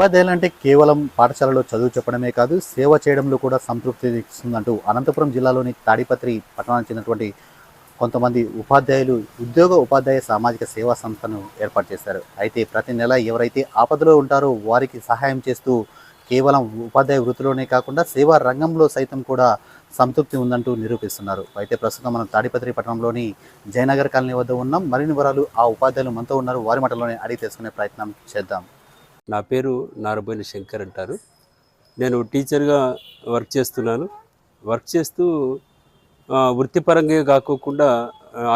ఉపాధ్యాయులు అంటే కేవలం పాఠశాలలో చదువు చెప్పడమే కాదు సేవ చేయడంలో కూడా సంతృప్తి ఇస్తుందంటూ అనంతపురం జిల్లాలోని తాడిపత్రి పట్టణానికి చెందినటువంటి కొంతమంది ఉపాధ్యాయులు ఉద్యోగ ఉపాధ్యాయ సామాజిక సేవా సంస్థను ఏర్పాటు చేశారు. అయితే ప్రతి నెల ఎవరైతే ఆపదలో ఉంటారో వారికి సహాయం చేస్తూ కేవలం ఉపాధ్యాయ వృత్తిలోనే కాకుండా సేవా రంగంలో సైతం కూడా సంతృప్తి ఉందంటూ నిరూపిస్తున్నారు. అయితే ప్రస్తుతం మనం తాడిపత్రి పట్టణంలోని జయనగర్ కాలనీ వద్ద ఉన్నాం. మరిన్ని వివరాలు ఆ ఉపాధ్యాయులు మనతో ఉన్నారు. వారి మటలోనే అడిగి తెలుసుకునే ప్రయత్నం చేద్దాం. నా పేరు నారబోయిన శంకర్ అంటారు. నేను టీచర్గా వర్క్ చేస్తున్నాను. వర్క్ చేస్తూ వృత్తిపరంగా కాకోకుండా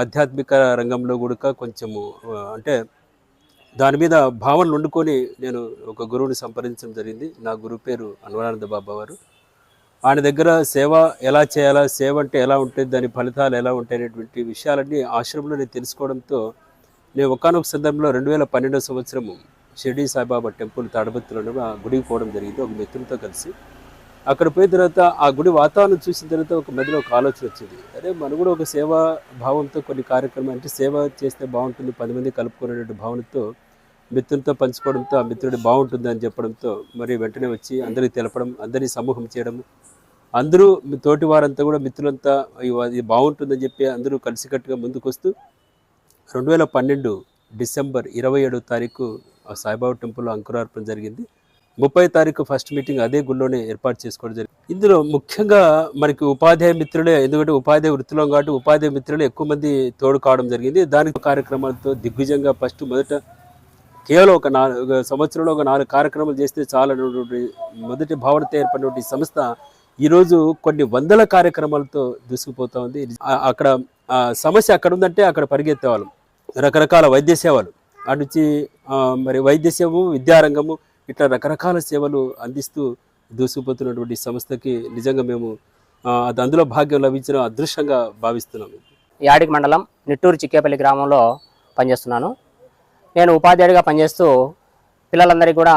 ఆధ్యాత్మిక రంగంలో కూడా కొంచెము అంటే దాని మీద భావనలు వండుకొని నేను ఒక గురువుని సంప్రదించడం జరిగింది. నా గురువు పేరు అన్వరానంద బాబా వారు ఆయన దగ్గర సేవ ఎలా చేయాలా సేవ అంటే ఎలా ఉంటుంది దాని ఫలితాలు ఎలా ఉంటాయి అనేటువంటి విషయాలన్నీ ఆశ్రమంలో నేను తెలుసుకోవడంతో నేను ఒకనొక సందర్భంలో రెండు వేల పన్నెండవ సంవత్సరము షిర్డీ సాయిబాబా టెంపుల్ తడబత్తులో ఆ గుడికి పోవడం జరిగింది. ఒక మిత్రులతో కలిసి. అక్కడ పోయిన తర్వాత ఆ గుడి వాతావరణం చూసిన తర్వాత ఒక మధ్యలో ఒక ఆలోచన వచ్చింది. అరే మనం కూడా ఒక సేవా భావంతో కొన్ని కార్యక్రమాలు అంటే సేవ చేస్తే బాగుంటుంది పది మంది కలుపుకునేటువంటి భావనతో మిత్రులతో పంచుకోవడంతో ఆ మిత్రుడు బాగుంటుంది అని చెప్పడంతో మరి వెంటనే వచ్చి అందరికీ తెలపడం అందరినీ సమూహం చేయడం అందరూ మీ తోటి వారంతా కూడా మిత్రులంతా ఇది బాగుంటుందని చెప్పి అందరూ కలిసికట్టుగా ముందుకు వస్తూ రెండు వేల పన్నెండు డిసెంబర్ ఇరవై ఏడో తారీఖు సాయిబాబా టెంపుల్లో అంకురార్పణ జరిగింది. ముప్పై తారీఖు ఫస్ట్ మీటింగ్ అదే గుళ్ళోనే ఏర్పాటు చేసుకోవడం జరిగింది. ఇందులో ముఖ్యంగా మనకి ఉపాధ్యాయ మిత్రులే ఎందుకంటే ఉపాధ్యాయ వృత్తిలో కాబట్టి ఉపాధ్యాయ మిత్రులే ఎక్కువ మంది తోడు కావడం జరిగింది. దానికి కార్యక్రమాలతో దిగ్విజంగా ఫస్ట్ మొదట కేవలం ఒక నాలుగు ఒక సంవత్సరంలో ఒక నాలుగు కార్యక్రమాలు చేస్తే చాలన్నటువంటి మొదటి భావనతో ఏర్పడినటువంటి సంస్థ ఈరోజు కొన్ని వందల కార్యక్రమాలతో దూసుకుపోతా ఉంది. అక్కడ ఆ సమస్య అక్కడ ఉందంటే అక్కడ పరిగెత్తేవాళ్ళం. రకరకాల వైద్య సేవలు. అటు మరి వైద్య సేవము విద్యారంగము ఇట్లా రకరకాల సేవలు అందిస్తూ దూసుకుపోతున్నటువంటి సంస్థకి నిజంగా మేము అది అందులో భాగ్యం లభించిన అదృష్టంగా భావిస్తున్నాం. యాడికి మండలం నిట్టూరు చిక్కేపల్లి గ్రామంలో పనిచేస్తున్నాను. నేను ఉపాధ్యాయుడిగా పనిచేస్తూ పిల్లలందరికీ కూడా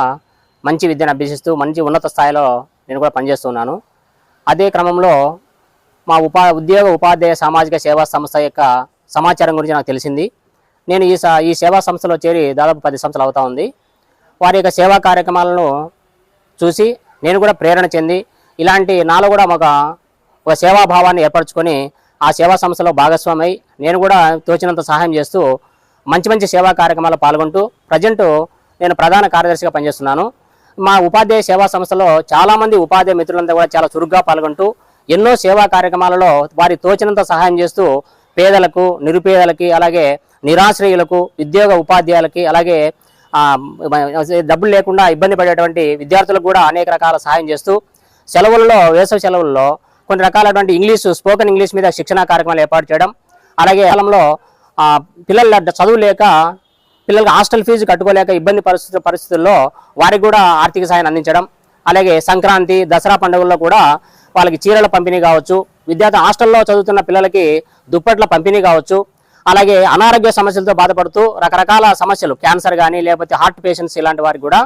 మంచి విద్యను అభ్యసిస్తూ మంచి ఉన్నత స్థాయిలో నేను కూడా పనిచేస్తున్నాను. అదే క్రమంలో మా ఉపా ఉద్యోగ ఉపాధ్యాయ సామాజిక సేవా సంస్థ యొక్క సమాచారం గురించి నాకు తెలిసింది. నేను ఈ ఈ సేవా సంస్థలో చేరి దాదాపు పది సంవత్సరాలు అవుతా ఉంది. వారి యొక్క సేవా కార్యక్రమాలను చూసి నేను కూడా ప్రేరణ చెంది ఇలాంటి నాలో కూడా ఒక ఒక సేవాభావాన్ని ఏర్పరచుకొని ఆ సేవా సంస్థలో భాగస్వామై నేను కూడా తోచినంత సహాయం చేస్తూ మంచి మంచి సేవా కార్యక్రమాల్లో పాల్గొంటూ ప్రజెంట్ నేను ప్రధాన కార్యదర్శిగా పనిచేస్తున్నాను. మా ఉపాధ్యాయ సేవా సంస్థలో చాలామంది ఉపాధ్యాయ మిత్రులంతా కూడా చాలా చురుగ్గా పాల్గొంటూ ఎన్నో సేవా కార్యక్రమాలలో వారి తోచినంత సహాయం చేస్తూ పేదలకు నిరుపేదలకి అలాగే నిరాశ్రయులకు ఉద్యోగ ఉపాధ్యాయులకి అలాగే డబ్బులు లేకుండా ఇబ్బంది పడేటువంటి విద్యార్థులకు కూడా అనేక రకాల సహాయం చేస్తూ సెలవుల్లో వేసవి సెలవుల్లో కొన్ని రకాలటువంటి ఇంగ్లీషు స్పోకెన్ ఇంగ్లీష్ మీద శిక్షణా కార్యక్రమాలు ఏర్పాటు చేయడం అలాగే కాలంలో పిల్లల చదువు లేక పిల్లలకు హాస్టల్ ఫీజు కట్టుకోలేక ఇబ్బంది పరిస్థితి పరిస్థితుల్లో వారికి కూడా ఆర్థిక సహాయం అందించడం అలాగే సంక్రాంతి దసరా పండుగల్లో కూడా వాళ్ళకి చీరల పంపిణీ కావచ్చు విద్యార్థి హాస్టల్లో చదువుతున్న పిల్లలకి దుప్పట్ల పంపిణీ కావచ్చు. అలాగే అనారోగ్య సమస్యలతో బాధపడుతూ రకరకాల సమస్యలు క్యాన్సర్ కానీ లేకపోతే హార్ట్ పేషెంట్స్ ఇలాంటి వారికి కూడా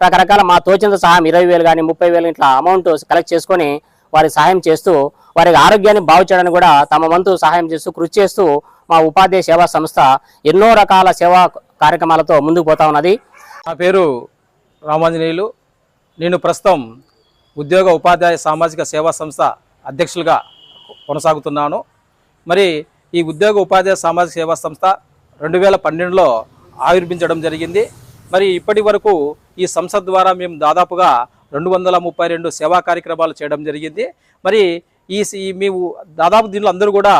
రకరకాల మా తోచినంత సహాయం ఇరవై వేలు కానీ ముప్పై వేలు ఇట్లా అమౌంట్ కలెక్ట్ చేసుకొని వారికి సహాయం చేస్తూ వారి ఆరోగ్యాన్ని బాగు చేయడానికి కూడా తమ వంతు సహాయం చేస్తూ కృషి చేస్తూ మా ఉపాధ్యాయ సేవా సంస్థ ఎన్నో రకాల సేవా కార్యక్రమాలతో ముందుకు పోతా ఉన్నది. నా పేరు రామాంజనేయులు. నేను ప్రస్తుతం ఉద్యోగ ఉపాధ్యాయ సామాజిక సేవా సంస్థ అధ్యక్షులుగా కొనసాగుతున్నాను. మరి ఈ ఉద్యోగ ఉపాధ్యాయ సామాజిక సేవా సంస్థ రెండు వేల పన్నెండులో ఆవిర్భించడం జరిగింది. మరి ఇప్పటి వరకు ఈ సంస్థ ద్వారా మేము దాదాపుగా రెండు వందల ముప్పై రెండు సేవా కార్యక్రమాలు చేయడం జరిగింది. మరి ఈ మేము దాదాపు దీనిలో అందరూ కూడా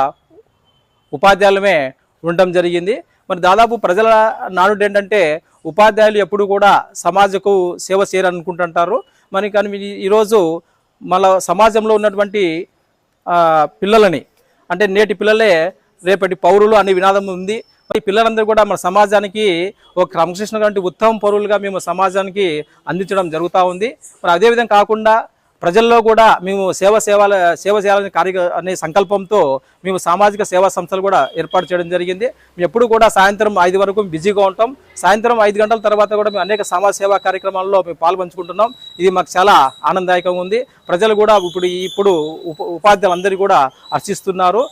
ఉపాధ్యాయులమే ఉండడం జరిగింది. మరి దాదాపు ప్రజల నానుడు ఏంటంటే ఉపాధ్యాయులు ఎప్పుడు కూడా సమాజకు సేవ చేయాలనుకుంటుంటారు. మరి కానీ ఈరోజు మన సమాజంలో ఉన్నటువంటి పిల్లలని. అంటే నేటి పిల్లలే రేపటి పౌరులు అనే వినాదం ఉంది. మరి పిల్లలందరూ కూడా మన సమాజానికి ఒక క్రమశిక్షణ ఉత్తమ పౌరులుగా మేము సమాజానికి అందించడం జరుగుతూ ఉంది. మరి అదేవిధంగా కాకుండా ప్రజల్లో కూడా మేము సేవ సేవల సేవ చేయాలని కార్య అనే సంకల్పంతో మేము సామాజిక సేవా సంస్థలు కూడా ఏర్పాటు చేయడం జరిగింది. మేము ఎప్పుడు కూడా సాయంత్రం ఐదు వరకు బిజీగా ఉంటాం. సాయంత్రం ఐదు గంటల తర్వాత కూడా మేము అనేక సమాజ సేవా కార్యక్రమాల్లో మేము పాల్పంచుకుంటున్నాం. ఇది మాకు చాలా ఆనందదాయకంగా ఉంది. ప్రజలు కూడా ఇప్పుడు ఇప్పుడు ఉప ఉపాధ్యాయులందరూ కూడా హర్షిస్తున్నారు.